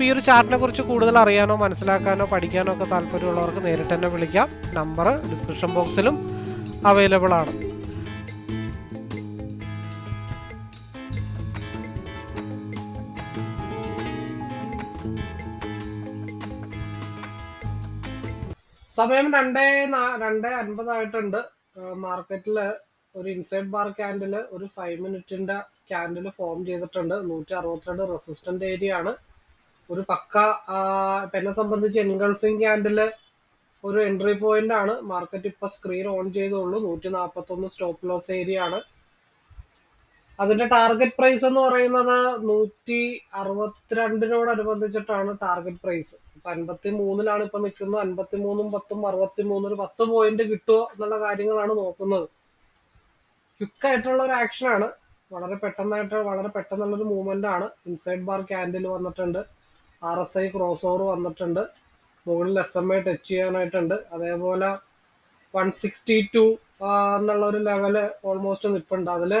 അപ്പോൾ ഈ ഒരു ചാർട്ടിനെ കുറിച്ച് കൂടുതൽ അറിയാനോ മനസ്സിലാക്കാനോ പഠിക്കാനോ ഒക്കെ താല്പര്യമുള്ളവർക്ക് നേരിട്ട് തന്നെ വിളിക്കാം. നമ്പർ ഡിസ്ക്രിപ്ഷൻ ബോക്സിലും അവൈലബിൾ ആണ്. സമയം രണ്ടേ രണ്ടേ അൻപതായിട്ടുണ്ട്. മാർക്കറ്റിൽ ഒരു ഇൻസൈഡ് ബാർ ക്യാൻഡിൽ ഒരു ഫൈവ് മിനിറ്റിന്റെ ക്യാൻഡിൽ ഫോം ചെയ്തിട്ടുണ്ട്. നൂറ്റി അറുപത്തിരണ്ട് റെസിസ്റ്റന്റ് ഏരിയ ആണ്. ഒരു പക്ക എന്നെ സംബന്ധിച്ച് എൻഗൾഫിംഗ് ക്യാൻഡിൽ ഒരു എൻട്രി പോയിന്റ് ആണ്. മാർക്കറ്റ് ഇപ്പൊ സ്ക്രീൻ ഓൺ ചെയ്തുള്ളൂ. നൂറ്റി നാൽപ്പത്തി ഒന്ന് സ്റ്റോപ്പ് ലോസ് ഏരിയ ആണ്. അതിന്റെ ടാർഗറ്റ് പ്രൈസ് എന്ന് പറയുന്നത് നൂറ്റി അറുപത്തിരണ്ടിനോടനുബന്ധിച്ചിട്ടാണ് ടാർഗറ്റ് പ്രൈസ് ഇപ്പൊ അൻപത്തി മൂന്നിലാണ് ഇപ്പൊ നിൽക്കുന്നത്. അൻപത്തി മൂന്നും പത്തും അറുപത്തി മൂന്നിന് പത്ത് പോയിന്റ് കിട്ടുമോ എന്നുള്ള കാര്യങ്ങളാണ് നോക്കുന്നത്. ക്വിക്ക് ആയിട്ടുള്ള ഒരു ആക്ഷൻ ആണ്. വളരെ പെട്ടെന്നായിട്ട് വളരെ പെട്ടെന്നുള്ളൊരു മൂവ്മെന്റ് ആണ്. ഇൻസൈഡ് ബാർ ക്യാൻഡിൽ വന്നിട്ടുണ്ട്. R S I cross over വന്നിട്ടുണ്ട്. മുകളിൽ എസ് എം ഐ ടച്ച് ചെയ്യാനായിട്ടുണ്ട്. അതേപോലെ വൺ സിക്സ്റ്റി ടു എന്നുള്ള ഒരു ലെവൽ ഓൾമോസ്റ്റ് നിൽപ്പുണ്ട് അതിൽ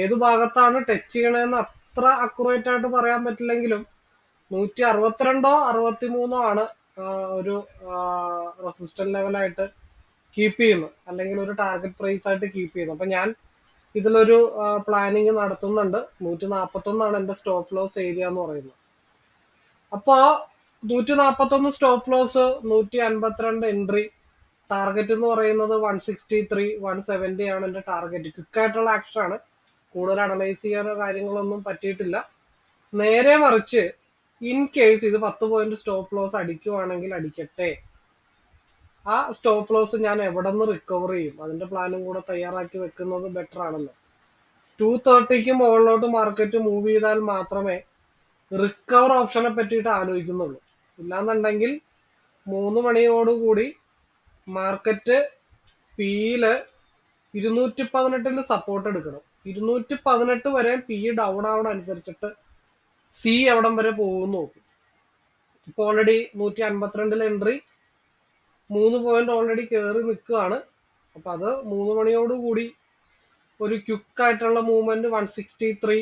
ഏത് ഭാഗത്താണ് ടച്ച് ചെയ്യണതെന്ന് അത്ര അക്യുറേറ്റ് ആയിട്ട് പറയാൻ പറ്റില്ലെങ്കിലും നൂറ്റി അറുപത്തിരണ്ടോ അറുപത്തി മൂന്നോ ആണ് ഒരു റെസിസ്റ്റന്റ് ലെവലായിട്ട് കീപ്പ് ചെയ്യുന്നത്. അല്ലെങ്കിൽ ഒരു ടാർഗറ്റ് പ്രൈസ് ആയിട്ട് കീപ്പ് ചെയ്യുന്നത്. അപ്പം ഞാൻ ഇതിലൊരു പ്ലാനിങ് നടത്തുന്നുണ്ട്. നൂറ്റി നാൽപ്പത്തൊന്നാണ് എന്റെ സ്റ്റോപ്പ് ലോസ് ഏരിയ എന്ന് പറയുന്നത്. അപ്പോ നൂറ്റി നാൽപ്പത്തൊന്ന് സ്റ്റോപ്പ് ലോസ് നൂറ്റി അൻപത്തിരണ്ട് എൻട്രി ടാർഗറ്റ് എന്ന് പറയുന്നത് one sixty three one seventy ആണ് എന്റെ ടാർഗറ്റ് ക്വിക്കായിട്ടുള്ള ആക്ഷൻ ആണ്. കൂടുതൽ അനലൈസ് ചെയ്യാനോ കാര്യങ്ങളൊന്നും പറ്റിയിട്ടില്ല. നേരെ മറിച്ച് ഇൻ കേസ് ഇത് പത്ത് പോയിന്റ് സ്റ്റോപ്പ് ലോസ് അടിക്കുവാണെങ്കിൽ അടിക്കട്ടെ. ആ സ്റ്റോപ്പ് ലോസ് ഞാൻ എവിടെ നിന്ന് റിക്കവർ ചെയ്യും? അതിന്റെ പ്ലാനും കൂടെ തയ്യാറാക്കി വെക്കുന്നത് ബെറ്റർ ആണല്ലോ ടു തേർട്ടിക്ക് മുകളിലോട്ട് മാർക്കറ്റ് മൂവ് ചെയ്താൽ മാത്രമേ റിക്കവർ ഓപ്ഷനെ പറ്റിയിട്ട് ആലോചിക്കുന്നുള്ളൂ. ഇല്ലാന്നുണ്ടെങ്കിൽ മൂന്ന് മണിയോടുകൂടി മാർക്കറ്റ് പിയിൽ ഇരുന്നൂറ്റി പതിനെട്ടിന് സപ്പോർട്ട് എടുക്കണം. ഇരുന്നൂറ്റി പതിനെട്ട് വരെ പി ഡൗൺ ആവണ അനുസരിച്ചിട്ട് സി എവിടം വരെ പോകുമെന്ന് നോക്കും. ഇപ്പൊ ഓൾറെഡി നൂറ്റി അൻപത്തിരണ്ടിൽ എൻട്രി മൂന്ന് പോയിന്റ് ഓൾറെഡി കയറി നിൽക്കുകയാണ്. അപ്പൊ അത് മൂന്ന് മണിയോടുകൂടി ഒരു ക്യുക്കായിട്ടുള്ള മൂവ്മെന്റ് വൺ സിക്സ്റ്റി ത്രീ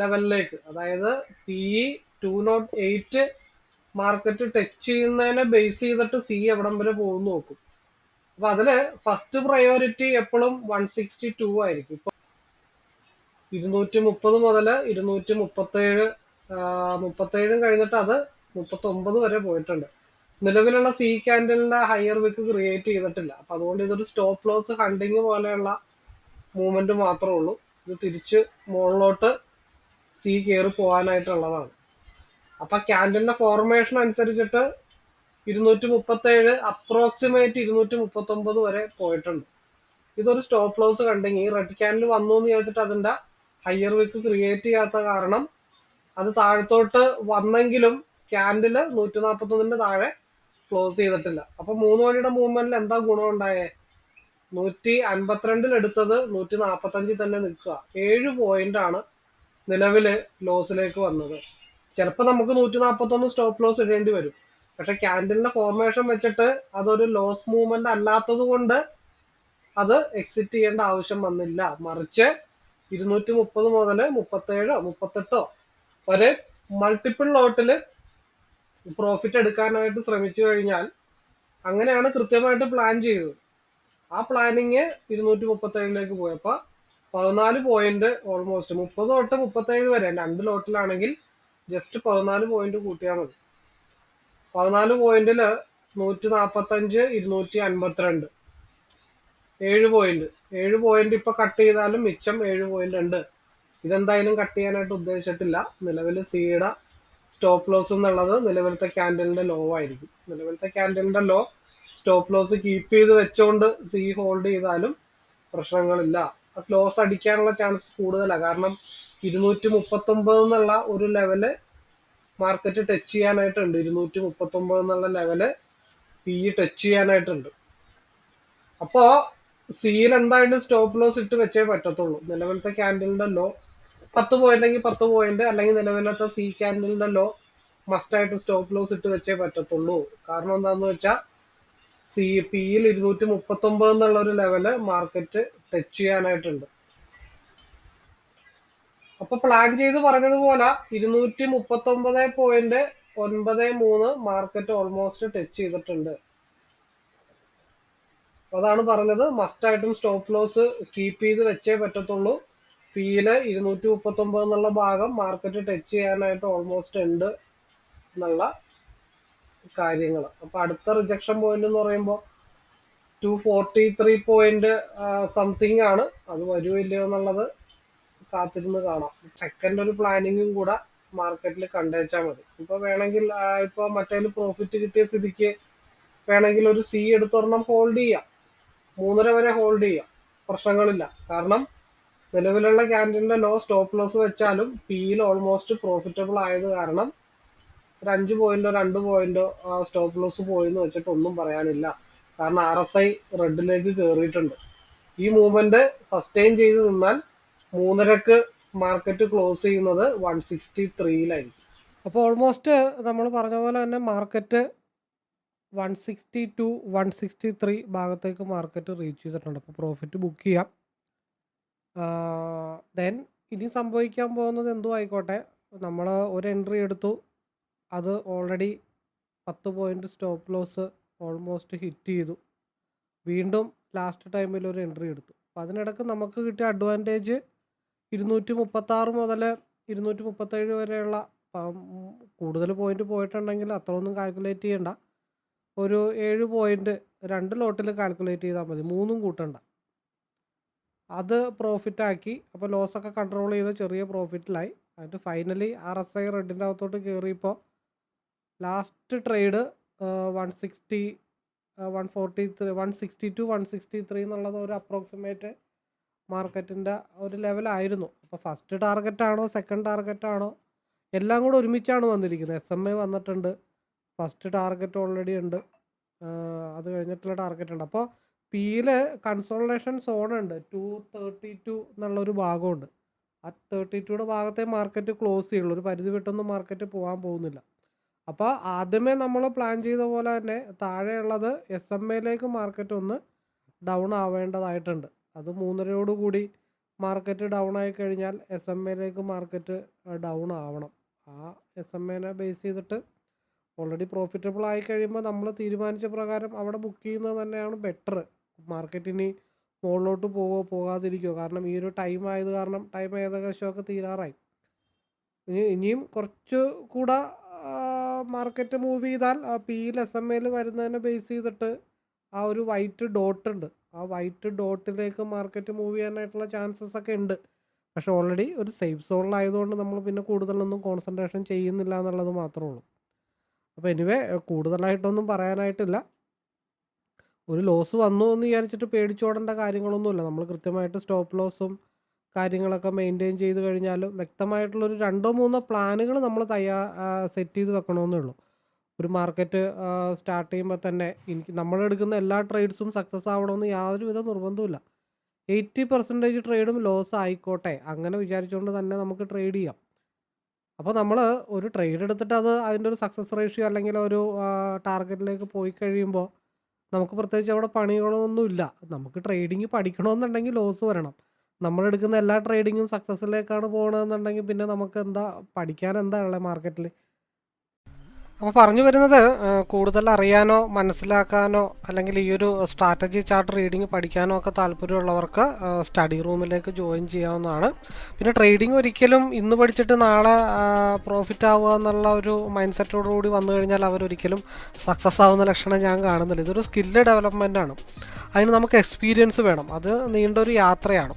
ലെവലിലേക്ക്. അതായത് P two nought eight market touch ചെയ്യുന്നതിനെ ബേസ് ചെയ്തിട്ട് സി എവിടം വരെ പോകുന്നു നോക്കും. അപ്പൊ അതിൽ ഫസ്റ്റ് പ്രയോറിറ്റി എപ്പോഴും വൺ സിക്സ്റ്റി ടു ആയിരിക്കും. ഇപ്പൊ ഇരുന്നൂറ്റി മുപ്പത് മുതൽ ഇരുന്നൂറ്റി മുപ്പത്തേഴ് മുപ്പത്തേഴും കഴിഞ്ഞിട്ട് അത് മുപ്പത്തി ഒമ്പത് വരെ പോയിട്ടുണ്ട്. നിലവിലുള്ള സി ക്യാൻഡലിന്റെ ഹയർ വിക്ക് ക്രിയേറ്റ് ചെയ്തിട്ടില്ല. അപ്പൊ അതുകൊണ്ട് ഇതൊരു സ്റ്റോപ്പ് ലോസ് ഹണ്ടിങ് പോലെയുള്ള മൂവ്മെന്റ് മാത്രമേ ഉള്ളൂ. ഇത് തിരിച്ച് മുകളിലോട്ട് സി കയറി പോകാനായിട്ടുള്ളതാണ്. അപ്പൊ ക്യാൻഡലിന്റെ ഫോർമേഷൻ അനുസരിച്ചിട്ട് ഇരുന്നൂറ്റി മുപ്പത്തേഴ് അപ്രോക്സിമേറ്റ് ഇരുന്നൂറ്റി മുപ്പത്തി ഒമ്പത് വരെ പോയിട്ടുണ്ട്. ഇതൊരു സ്റ്റോപ്പ് ലോസ് കണ്ടെങ്കിൽ റെഡ് ക്യാൻഡിൽ വന്നു എന്ന് ചോദിച്ചിട്ട് അതിന്റെ ഹയർ വിക്ക് ക്രിയേറ്റ് ചെയ്യാത്ത കാരണം അത് താഴത്തോട്ട് വന്നെങ്കിലും ക്യാൻഡിൽ നൂറ്റി നാൽപ്പത്തൊന്നിന്റെ താഴെ ക്ലോസ് ചെയ്തിട്ടില്ല. അപ്പൊ മൂന്ന് മണിയുടെ മൂവ്മെന്റിൽ എന്താ ഗുണം ഉണ്ടായേ നൂറ്റി അൻപത്തിരണ്ടിൽ എടുത്തത് നൂറ്റി നാൽപ്പത്തഞ്ചിൽ തന്നെ നിൽക്കുക. ഏഴ് പോയിന്റ് ആണ് നിലവിൽ ലോസിലേക്ക് വന്നത്. ചിലപ്പോൾ നമുക്ക് നൂറ്റി നാൽപ്പത്തൊന്ന് സ്റ്റോപ്പ് ലോസ് ഇടേണ്ടി വരും. പക്ഷെ ക്യാൻഡലിന്റെ ഫോർമേഷൻ വെച്ചിട്ട് അതൊരു ലോസ് മൂവ്മെന്റ് അല്ലാത്തത് കൊണ്ട് അത് എക്സിറ്റ് ചെയ്യേണ്ട ആവശ്യം വന്നില്ല. മറിച്ച് ഇരുന്നൂറ്റി മുപ്പത് മുതൽ മുപ്പത്തേഴോ മുപ്പത്തെട്ടോ വരെ മൾട്ടിപ്പിൾ ലോട്ടിൽ പ്രോഫിറ്റ് എടുക്കാനായിട്ട് ശ്രമിച്ചു കഴിഞ്ഞാൽ അങ്ങനെയാണ് കൃത്യമായിട്ട് പ്ലാൻ ചെയ്തത്. ആ പ്ലാനിങ് ഇരുന്നൂറ്റി മുപ്പത്തേഴിലേക്ക് പോയപ്പോ പതിനാല് പോയിന്റ് ഓൾമോസ്റ്റ് മുപ്പത് തൊട്ട് മുപ്പത്തേഴ് വരെ രണ്ട് ലോട്ടിലാണെങ്കിൽ ജസ്റ്റ് പതിനാല് പോയിന്റ് കൂട്ടിയാൽ മതി. പതിനാല് പോയിന്റിൽ നൂറ്റി നാൽപ്പത്തഞ്ച് ഇരുന്നൂറ്റി അൻപത്തിരണ്ട് ഏഴ് പോയിന്റ് ഏഴ് പോയിന്റ് ഇപ്പൊ കട്ട് ചെയ്താലും മിച്ചം ഏഴ് പോയിന്റ് ഉണ്ട്. ഇതെന്തായാലും കട്ട് ചെയ്യാനായിട്ട് ഉദ്ദേശിച്ചിട്ടില്ല. നിലവിൽ സീഡ സ്റ്റോപ്പ് ലോസ് എന്നുള്ളത് നിലവിലത്തെ ക്യാൻഡലിന്റെ ലോ ആയിരിക്കും. നിലവിലത്തെ ക്യാൻഡലിന്റെ ലോ സ്റ്റോപ്പ് ലോസ് കീപ്പ് ചെയ്ത് വെച്ചോണ്ട് സി ഹോൾഡ് ചെയ്താലും പ്രശ്നങ്ങളില്ല. ലോസ് അടിക്കാനുള്ള ചാൻസ് കൂടുതലാണ് കാരണം ഇരുന്നൂറ്റി മുപ്പത്തി ഒമ്പത് എന്നുള്ള ഒരു ലെവൽ മാർക്കറ്റ് ടച്ച് ചെയ്യാനായിട്ടുണ്ട്. ഇരുന്നൂറ്റി മുപ്പത്തി ഒമ്പത് എന്നുള്ള ലെവൽ പി ടച്ച് ചെയ്യാനായിട്ടുണ്ട്. അപ്പോ സിയിൽ എന്തായാലും സ്റ്റോപ്പ് ലോസ് ഇട്ട് വെച്ചേ പറ്റത്തുള്ളൂ. നിലവിലത്തെ ക്യാൻഡിലിന്റെ ലോ പത്ത് പോയിന്റെങ്കിൽ പത്ത് പോയിന്റ് അല്ലെങ്കിൽ നിലവിലത്തെ സി ക്യാൻഡിലിന്റെ ലോ മസ്റ്റായിട്ട് സ്റ്റോപ്പ് ലോസ് ഇട്ട് വെച്ചേ പറ്റത്തുള്ളൂ. കാരണം എന്താന്ന് വെച്ചാൽ സി പിയിൽ ഇരുന്നൂറ്റി മുപ്പത്തി ഒമ്പത് എന്നുള്ള ഒരു ലെവൽ മാർക്കറ്റ് ടച്ച് ചെയ്യാനായിട്ടുണ്ട്. അപ്പൊ പ്ലാൻ ചെയ്ത് പറഞ്ഞതുപോലെ ഇരുന്നൂറ്റി മുപ്പത്തി ഒമ്പത് പോയിന്റ് ഒൻപത് മൂന്ന് മാർക്കറ്റ് ഓൾമോസ്റ്റ് ടച്ച് ചെയ്തിട്ടുണ്ട്. അതാണ് പറഞ്ഞത്. മസ്റ്റായിട്ടും സ്റ്റോപ്പ് ലോസ് കീപ്പ് ചെയ്ത് വെച്ചേ പറ്റത്തുള്ളൂ. പിയിൽ ഇരുന്നൂറ്റി മുപ്പത്തി ഒമ്പത് എന്നുള്ള ഭാഗം മാർക്കറ്റ് ടച്ച് ചെയ്യാനായിട്ട് ഓൾമോസ്റ്റ് ഉണ്ട് എന്നുള്ള കാര്യങ്ങൾ അപ്പൊ അടുത്ത റിജക്ഷൻ പോയിന്റ് എന്ന് പറയുമ്പോൾ two forty three point something ആണ്. അത് വരുമോ ഇല്ലയോ എന്നുള്ളത് കാത്തിരുന്ന് കാണാം. സെക്കൻഡ് ഒരു പ്ലാനിങ്ങും കൂടെ മാർക്കറ്റിൽ കണ്ടേച്ചാൽ മതി. ഇപ്പൊ വേണമെങ്കിൽ ഇപ്പൊ മറ്റേ പ്രോഫിറ്റ് കിട്ടിയ സ്ഥിതിക്ക് വേണമെങ്കിൽ ഒരു സി എടുത്തൊരെണ്ണം ഹോൾഡ് ചെയ്യാം. മൂന്നര വരെ ഹോൾഡ് ചെയ്യാം. പ്രശ്നങ്ങളില്ല. കാരണം നിലവിലുള്ള ക്യാൻഡലിന്റെ ലോ സ്റ്റോപ്പ് ലോസ് വെച്ചാലും പിയിൽ ഓൾമോസ്റ്റ് പ്രോഫിറ്റബിൾ ആയത് കാരണം ഒരു അഞ്ച് പോയിന്റോ രണ്ട് പോയിന്റോ സ്റ്റോപ്പ് ലോസ് പോയെന്ന് വെച്ചിട്ട് ഒന്നും പറയാനില്ല. കാരണം ആർ എസ് ഐ റെഡിലേക്ക് കയറിയിട്ടുണ്ട് ഈ മൂവ്മെന്റ് സസ്റ്റെയിൻ ചെയ്ത് നിന്നാൽ മൂന്നരക്ക് മാർക്കറ്റ് ക്ലോസ് ചെയ്യുന്നത് വൺ സിക്സ്റ്റി ത്രീയിലായിരിക്കും അപ്പോൾ ഓൾമോസ്റ്റ് നമ്മൾ പറഞ്ഞ പോലെ തന്നെ market one sixty two one sixty three ഭാഗത്തേക്ക് മാർക്കറ്റ് റീച്ച് ചെയ്തിട്ടുണ്ട്. അപ്പോൾ പ്രോഫിറ്റ് ബുക്ക് ചെയ്യാം. ദെൻ ഇനി സംഭവിക്കാൻ പോകുന്നത് എന്തോ ആയിക്കോട്ടെ. നമ്മൾ ഒരു എൻട്രി എടുത്തു. അത് ഓൾറെഡി പത്ത് point stop loss almost hit ചെയ്തു. വീണ്ടും ലാസ്റ്റ് ടൈമിൽ ഒരു എൻട്രി എടുത്തു. അപ്പോൾ അതിനിടക്ക് നമുക്ക് കിട്ടിയ അഡ്വാന്റേജ് ഇരുന്നൂറ്റി മുപ്പത്താറ് മുതൽ ഇരുന്നൂറ്റി മുപ്പത്തേഴ് വരെയുള്ള കൂടുതൽ പോയിന്റ് പോയിട്ടുണ്ടെങ്കിൽ അത്രയൊന്നും കാൽക്കുലേറ്റ് ചെയ്യണ്ട. ഒരു ഏഴ് പോയിന്റ് രണ്ട് ലോട്ടിൽ കാൽക്കുലേറ്റ് ചെയ്താൽ മതി. മൂന്നും കൂട്ടണ്ട. അത് പ്രോഫിറ്റാക്കി അപ്പോൾ ലോസൊക്കെ കൺട്രോൾ ചെയ്ത് ചെറിയ പ്രോഫിറ്റിലായി എന്നിട്ട് ഫൈനലി ആർ എസ് ഐ റെഡിന്റെ അകത്തോട്ട് കയറിയപ്പോൾ last trade one sixty one forty three one sixty two one sixty three എന്നുള്ളത് ഒരു അപ്രോക്സിമേറ്റ് മാർക്കറ്റിന്റെ ഒരു ലെവലായിരുന്നു അപ്പോൾ ഫസ്റ്റ് ടാർഗറ്റാണോ സെക്കൻഡ് ടാർഗറ്റാണോ എല്ലാം കൂടെ ഒരുമിച്ചാണ് വന്നിരിക്കുന്നത്. എസ് എം ഐ വന്നിട്ടുണ്ട് ഫസ്റ്റ് ടാർഗറ്റ് ഓൾറെഡി ഉണ്ട് അത് കഴിഞ്ഞിട്ടുള്ള ടാർഗറ്റ് ഉണ്ട്. അപ്പോൾ പിയിൽ കൺസോൾട്ടേഷൻ സോൺ ഉണ്ട് ടു തേർട്ടി ടു എന്നുള്ളൊരു ഭാഗമുണ്ട്. ആ തേർട്ടി ടുയുടെ ഭാഗത്തെ മാർക്കറ്റ് ക്ലോസ് ചെയ്യുള്ളൂ. ഒരു പരിധി വിട്ടൊന്നും മാർക്കറ്റ് പോകാൻ പോകുന്നില്ല. അപ്പോൾ ആദ്യമേ നമ്മൾ പ്ലാൻ ചെയ്ത പോലെ തന്നെ താഴെയുള്ളത് എസ് എം എയിലേക്ക് മാർക്കറ്റ് ഒന്ന് ഡൗൺ ആവേണ്ടതായിട്ടുണ്ട്. അത് മൂന്നരയോടുകൂടി മാർക്കറ്റ് ഡൗൺ ആയി കഴിഞ്ഞാൽ എസ് എം എയിലേക്ക് മാർക്കറ്റ് ഡൗൺ ആവണം. ആ എസ് എം എനെ ബേസ് ചെയ്തിട്ട് ഓൾറെഡി പ്രോഫിറ്റബിൾ ആയി കഴിയുമ്പോൾ നമ്മൾ തീരുമാനിച്ച പ്രകാരം അവിടെ ബുക്ക് ചെയ്യുന്നത് തന്നെയാണ് ബെറ്റർ മാർക്കറ്റിനി മുകളിലോട്ട് പോവോ പോകാതിരിക്കുമോ കാരണം ഈ ഒരു ടൈം ആയത് കാരണം ടൈം ഏകദേശമൊക്കെ തീരാറായി. ഇനി ഇനിയും കുറച്ച് കൂടെ മാർക്കറ്റ് മൂവ് ചെയ്താൽ പിയിൽ എസ് എം എയിൽ വരുന്നതിനെ ബേസ് ചെയ്തിട്ട് ആ ഒരു വൈറ്റ് ഡോട്ട് ഉണ്ട്. ആ വൈറ്റ് ഡോട്ടിലേക്ക് മാർക്കറ്റ് മൂവ് ചെയ്യാനായിട്ടുള്ള ചാൻസസ് ഒക്കെ ഉണ്ട്. പക്ഷെ ഓൾറെഡി ഒരു സേഫ് സോണിലായതുകൊണ്ട് നമ്മൾ പിന്നെ കൂടുതലൊന്നും കോൺസെൻട്രേഷൻ ചെയ്യുന്നില്ല എന്നുള്ളത് മാത്രമേ ഉള്ളൂ. അപ്പോൾ എനിവേ കൂടുതലായിട്ടൊന്നും പറയാനായിട്ടില്ല. ഒരു ലോസ് വന്നു എന്ന് വിചാരിച്ചിട്ട് പേടിച്ചോടേണ്ട കാര്യങ്ങളൊന്നുമില്ല. നമ്മൾ കൃത്യമായിട്ട് സ്റ്റോപ്പ് ലോസും കാര്യങ്ങളൊക്കെ മെയിന്റെയിൻ ചെയ്ത് കഴിഞ്ഞാലും വ്യക്തമായിട്ടുള്ളൊരു രണ്ടോ മൂന്നോ പ്ലാനുകൾ നമ്മൾ തയ്യാ സെറ്റ് ചെയ്ത് വെക്കണമെന്നേ ഉള്ളൂ. ഒരു മാർക്കറ്റ് സ്റ്റാർട്ട് ചെയ്യുമ്പോൾ തന്നെ എനിക്ക് നമ്മളെടുക്കുന്ന എല്ലാ ട്രേഡ്സും സക്സസ് ആവണമെന്ന് യാതൊരുവിധ നിർബന്ധമില്ല എയ്റ്റി പെർസെന്റേജ് ട്രേഡും ലോസ് ആയിക്കോട്ടെ. അങ്ങനെ വിചാരിച്ചുകൊണ്ട് തന്നെ നമുക്ക് ട്രേഡ് ചെയ്യാം. അപ്പോൾ നമ്മൾ ഒരു ട്രേഡ് എടുത്തിട്ട് അത് അതിന്റെ ഒരു സക്സസ് റേഷ്യോ അല്ലെങ്കിൽ ഒരു ടാർഗറ്റിലേക്ക് പോയി കഴിയുമ്പോൾ നമുക്ക് പ്രത്യേകിച്ച് അവിടെ പണികളൊന്നുമില്ല. നമുക്ക് ട്രേഡിങ് പഠിക്കണമെന്നുണ്ടെങ്കിൽ ലോസ് വരണം. നമ്മളെടുക്കുന്ന എല്ലാ ട്രേഡിങ്ങും സക്സസ്സിലേക്കാണ് പോകണമെന്നുണ്ടെങ്കിൽ പിന്നെ നമുക്ക് എന്താ പഠിക്കാൻ എന്താ ഉള്ളത് മാർക്കറ്റിൽ അപ്പോൾ പറഞ്ഞു വരുന്നത് കൂടുതൽ അറിയാനോ മനസ്സിലാക്കാനോ അല്ലെങ്കിൽ ഈ ഒരു സ്ട്രാറ്റജി ചാർട്ട് റീഡിംഗ് പഠിക്കാനോ ഒക്കെ താല്പര്യമുള്ളവർക്ക് സ്റ്റഡി റൂമിലേക്ക് ജോയിൻ ചെയ്യാവുന്നതാണ്. പിന്നെ ട്രേഡിംഗ് ഒരിക്കലും ഇന്ന് പഠിച്ചിട്ട് നാളെ പ്രോഫിറ്റ് ആവുക എന്നുള്ള ഒരു മൈൻഡ് സെറ്റോടുകൂടി വന്നു കഴിഞ്ഞാൽ അവരൊരിക്കലും സക്സസ് ആവുന്ന ലക്ഷണം ഞാൻ കാണുന്നില്ല. ഇതൊരു സ്കില്ല് ഡെവലപ്മെന്റ് ആണ്. അതിന് നമുക്ക് എക്സ്പീരിയൻസ് വേണം. അത് നീണ്ടൊരു യാത്രയാണ്.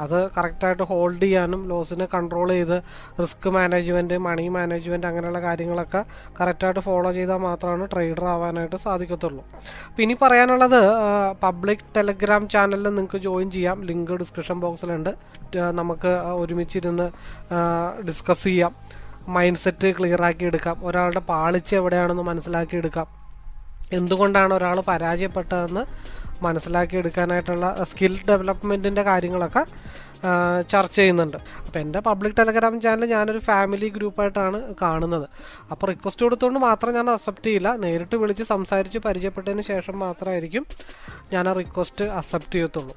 അത് കറക്റ്റായിട്ട് ഹോൾഡ് ചെയ്യാനും ലോസിനെ കൺട്രോൾ ചെയ്ത് റിസ്ക് മാനേജ്മെന്റ് മണി മാനേജ്മെന്റ് അങ്ങനെയുള്ള കാര്യങ്ങളൊക്കെ കറക്റ്റായിട്ട് ഫോളോ ചെയ്താൽ മാത്രമാണ് ട്രേഡർ ആവാനായിട്ട് സാധിക്കത്തുള്ളൂ. അപ്പോൾ ഇനി പറയാനുള്ളത് പബ്ലിക് ടെലഗ്രാം ചാനലിൽ നിങ്ങൾക്ക് ജോയിൻ ചെയ്യാം. ലിങ്ക് ഡിസ്ക്രിപ്ഷൻ ബോക്സിലുണ്ട്. നമുക്ക് ഒരുമിച്ചിരുന്ന് ഡിസ്കസ് ചെയ്യാം. മൈൻഡ് സെറ്റ് ക്ലിയർ ആക്കി എടുക്കാം. ഒരാളുടെ പാളിച്ച എവിടെയാണെന്ന് മനസ്സിലാക്കി എടുക്കാം. എന്തുകൊണ്ടാണ് ഒരാൾ പരാജയപ്പെട്ടതെന്ന് മനസ്സിലാക്കി എടുക്കാനായിട്ടുള്ള സ്കിൽ ഡെവലപ്മെന്റിന്റെ കാര്യങ്ങളൊക്കെ ചർച്ച ചെയ്യുന്നുണ്ട്. അപ്പോൾ എന്റെ പബ്ലിക് ടെലഗ്രാം ചാനൽ ഞാനൊരു ഫാമിലി ഗ്രൂപ്പായിട്ടാണ് കാണുന്നത്. അപ്പോൾ റിക്വസ്റ്റ് കൊടുത്തുകൊണ്ട് മാത്രം ഞാൻ അക്സെപ്റ്റ് ചെയ്യില്ല. നേരിട്ട് വിളിച്ച് സംസാരിച്ച് പരിചയപ്പെട്ടതിന് ശേഷം മാത്രമായിരിക്കും ഞാൻ ആ റിക്വസ്റ്റ് അക്സെപ്റ്റ് ചെയ്യത്തുള്ളൂ.